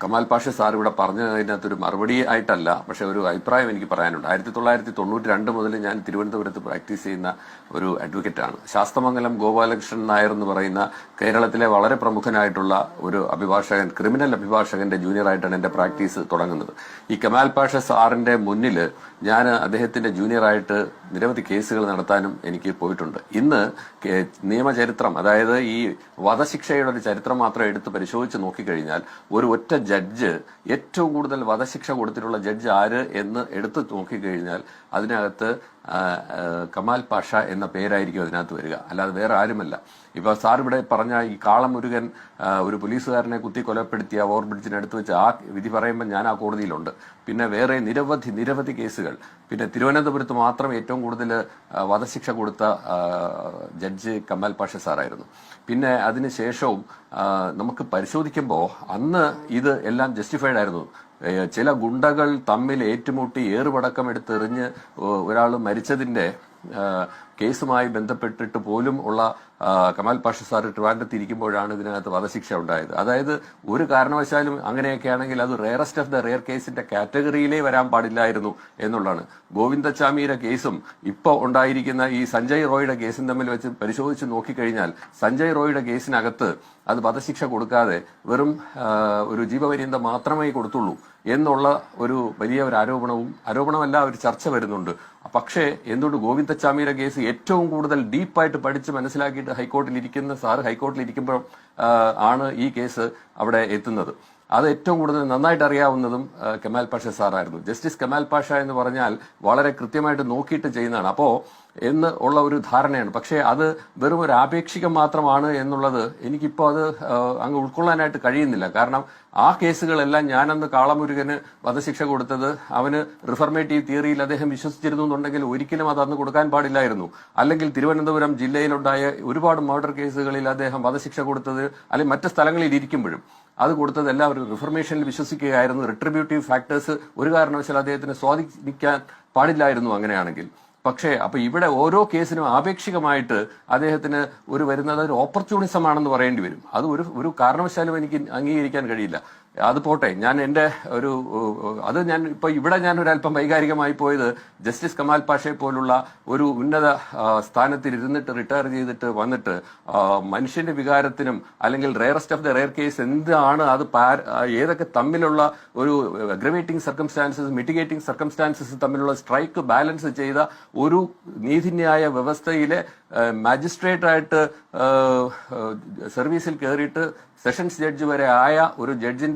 Kamal Pasha sir ഇവിടെ പറഞ്ഞതിനകത്തൊരു മറുപടി ആയിട്ടല്ല പക്ഷെ ഒരു അഭിപ്രായം എനിക്ക് പറയാനുണ്ട്. ആയിരത്തി തൊള്ളായിരത്തി തൊണ്ണൂറ്റി രണ്ട് മുതൽ ഞാൻ തിരുവനന്തപുരത്ത് പ്രാക്ടീസ് ചെയ്യുന്ന ഒരു അഡ്വക്കേറ്റാണ് ശാസ്തമംഗലം ഗോപാലകൃഷ്ണൻ നായർ എന്ന് പറയുന്ന കേരളത്തിലെ വളരെ പ്രമുഖനായിട്ടുള്ള ഒരു അഭിഭാഷകൻ ക്രിമിനൽ അഭിഭാഷകന്റെ ജൂനിയറായിട്ടാണ് എന്റെ പ്രാക്ടീസ് തുടങ്ങുന്നത്. ഈ കമാൽ പാഷ സാറിന്റെ മുന്നിൽ ഞാൻ അദ്ദേഹത്തിന്റെ ജൂനിയറായിട്ട് നിരവധി കേസുകൾ നടത്താനും എനിക്ക് പോയിട്ടുണ്ട്. ഇന്ന് നിയമചരിത്രം അതായത് ഈ വധശിക്ഷയുടെ ഒരു ചരിത്രം മാത്രം എടുത്ത് പരിശോധിച്ച് നോക്കിക്കഴിഞ്ഞാൽ ഒരു ഒറ്റ ജഡ്ജ് ഏറ്റവും കൂടുതൽ വധശിക്ഷ കൊടുത്തിട്ടുള്ള ജഡ്ജ് ആര് എന്ന് എടുത്തു നോക്കിക്കഴിഞ്ഞാൽ അതിനകത്ത് കമാൽ പാഷ എന്ന പേരായിരിക്കും അതിനകത്ത് വരിക. അല്ലാതെ വേറെ ആരുമല്ല. ഇപ്പൊ സാർ ഇവിടെ പറഞ്ഞ ഈ കാളമുരുകൻ ഒരു പോലീസുകാരനെ കുത്തി കൊലപ്പെടുത്തിയ ഓവർബ്രിഡ്ജിനടുത്ത് വെച്ച് ആ വിധി പറയുമ്പോൾ ഞാൻ ആ കോടതിയിലുണ്ട്. പിന്നെ വേറെ നിരവധി നിരവധി കേസുകൾ. പിന്നെ തിരുവനന്തപുരത്ത് മാത്രം ഏറ്റവും കൂടുതൽ വധശിക്ഷ കൊടുത്ത ജഡ്ജ് കമാൽ പാഷ സാറായിരുന്നു. പിന്നെ അതിനുശേഷവും ശേഷവും നമുക്ക് പരിശോധിക്കുമ്പോൾ അന്ന് ഇത് എല്ലാം ജസ്റ്റിഫൈഡ് ആയിരുന്നു. ചില ഗുണ്ടകൾ തമ്മിൽ ഏറ്റുമുട്ടി ഏറുപടക്കം എടുത്തെറിഞ്ഞ് ഒരാൾ മരിച്ചതിന്റെ ആ, കേസുമായി ബന്ധപ്പെട്ടിട്ട് പോലും ഉള്ള കമാൽ പാഷ സാർ ട്രിവാൻഡ്രത്ത് ഇരിക്കുമ്പോഴാണ് ഇതിനകത്ത് വധശിക്ഷ ഉണ്ടായത്. അതായത് ഒരു കാരണവശാലും അങ്ങനെയൊക്കെ ആണെങ്കിൽ അത് റെയറസ്റ്റ് ഓഫ് ദ റെയർ കേസിന്റെ കാറ്റഗറിയിലേ വരാൻ പാടില്ലായിരുന്നു എന്നുള്ളതാണ്. ഗോവിന്ദച്ചാമിയുടെ കേസും ഇപ്പൊ ഉണ്ടായിരിക്കുന്ന ഈ സഞ്ജയ് റോയുടെ കേസും തമ്മിൽ വെച്ച് പരിശോധിച്ച് നോക്കിക്കഴിഞ്ഞാൽ സഞ്ജയ് റോയുടെ കേസിനകത്ത് അത് വധശിക്ഷ കൊടുക്കാതെ വെറും ഒരു ജീവപര്യന്ത മാത്രമേ കൊടുത്തുള്ളൂ എന്നുള്ള ഒരു വലിയ ഒരു ആരോപണവും ആരോപണമല്ല ഒരു ചർച്ച വരുന്നുണ്ട്. പക്ഷേ എന്തുകൊണ്ട് ഗോവിന്ദച്ചാമിയുടെ കേസ് ഏറ്റവും കൂടുതൽ ഡീപ്പായിട്ട് പഠിച്ച് മനസ്സിലാക്കിയിട്ട് ഹൈക്കോർട്ടിൽ ഇരിക്കുന്ന സാർ ഹൈക്കോർട്ടിൽ ഇരിക്കുമ്പോൾ ആണ് ഈ കേസ് അവിടെ എത്തുന്നത്. അത് ഏറ്റവും കൂടുതൽ നന്നായിട്ട് അറിയാവുന്നതും കെമാൽ പാഷ സാറായിരുന്നു. ജസ്റ്റിസ് കമാൽ പാഷ എന്ന് പറഞ്ഞാൽ വളരെ കൃത്യമായിട്ട് നോക്കിയിട്ട് ചെയ്യുന്നതാണ്. അപ്പോൾ എന്ന് ഉള്ള ഒരു ധാരണയാണ്. പക്ഷേ അത് വെറും ഒരു ആപേക്ഷികം മാത്രമാണ് എന്നുള്ളത് എനിക്കിപ്പോൾ അത് അങ്ങ് ഉൾക്കൊള്ളാനായിട്ട് കഴിയുന്നില്ല. കാരണം ആ കേസുകളെല്ലാം ഞാനന്ന് കാളമുരുകന് വധശിക്ഷ കൊടുത്തത് അവന് റിഫർമേറ്റീവ് തിയറിയിൽ അദ്ദേഹം വിശ്വസിച്ചിരുന്നു എന്നുണ്ടെങ്കിൽ ഒരിക്കലും അത് അന്ന് കൊടുക്കാൻ പാടില്ലായിരുന്നു. അല്ലെങ്കിൽ തിരുവനന്തപുരം ജില്ലയിലുണ്ടായ ഒരുപാട് മർഡർ കേസുകളിൽ അദ്ദേഹം വധശിക്ഷ കൊടുത്തത് അല്ലെങ്കിൽ മറ്റ് സ്ഥലങ്ങളിൽ ഇരിക്കുമ്പോഴും. അത് കൊടുത്തത് എല്ലാവരും റിഫർമേഷനിൽ വിശ്വസിക്കുകയായിരുന്നു. റിട്രിബ്യൂട്ടീവ് ഫാക്ടേഴ്സ് ഒരു കാരണവശാൽ അദ്ദേഹത്തിന് സ്വാധീനിക്കാൻ പാടില്ലായിരുന്നു അങ്ങനെയാണെങ്കിൽ. പക്ഷേ അപ്പൊ ഇവിടെ ഓരോ കേസിനും ആപേക്ഷികമായിട്ട് അദ്ദേഹത്തിന് ഒരു വരുന്നത് ഒരു ഓപ്പർച്യൂണിസമാണെന്ന് പറയേണ്ടി വരും. അത് ഒരു ഒരു കാരണവശാലും എനിക്ക് അംഗീകരിക്കാൻ കഴിയില്ല. അത് പോട്ടെ. ഞാൻ എന്റെ ഒരു അത് ഞാൻ ഇപ്പൊ ഇവിടെ ഞാൻ ഒരു അല്പം വൈകാരികമായി പോയത് ജസ്റ്റിസ് കമാൽ പാഷയെ പോലുള്ള ഒരു ഉന്നത സ്ഥാനത്തിൽ ഇരുന്നിട്ട് റിട്ടയർ ചെയ്തിട്ട് വന്നിട്ട് മനുഷ്യന്റെ വികാരത്തിനും അല്ലെങ്കിൽ rarest of the rare case എന്താണ് അത് ഏതൊക്കെ തമ്മിലുള്ള ഒരു അഗ്രവേറ്റിംഗ് സർക്കംസ്റ്റാൻസസ് മിറ്റിഗേറ്റിംഗ് സർക്കംസ്റ്റാൻസസ് തമ്മിലുള്ള സ്ട്രൈക്ക് ബാലൻസ് ചെയ്ത ഒരു നീതിന്യായ വ്യവസ്ഥയിലെ മാജിസ്ട്രേറ്റ് ആയിട്ട് സർവീസിൽ കയറിയിട്ട് സെഷൻസ് ജഡ്ജ് വരെ ആയ ഒരു ജഡ്ജിന്റെ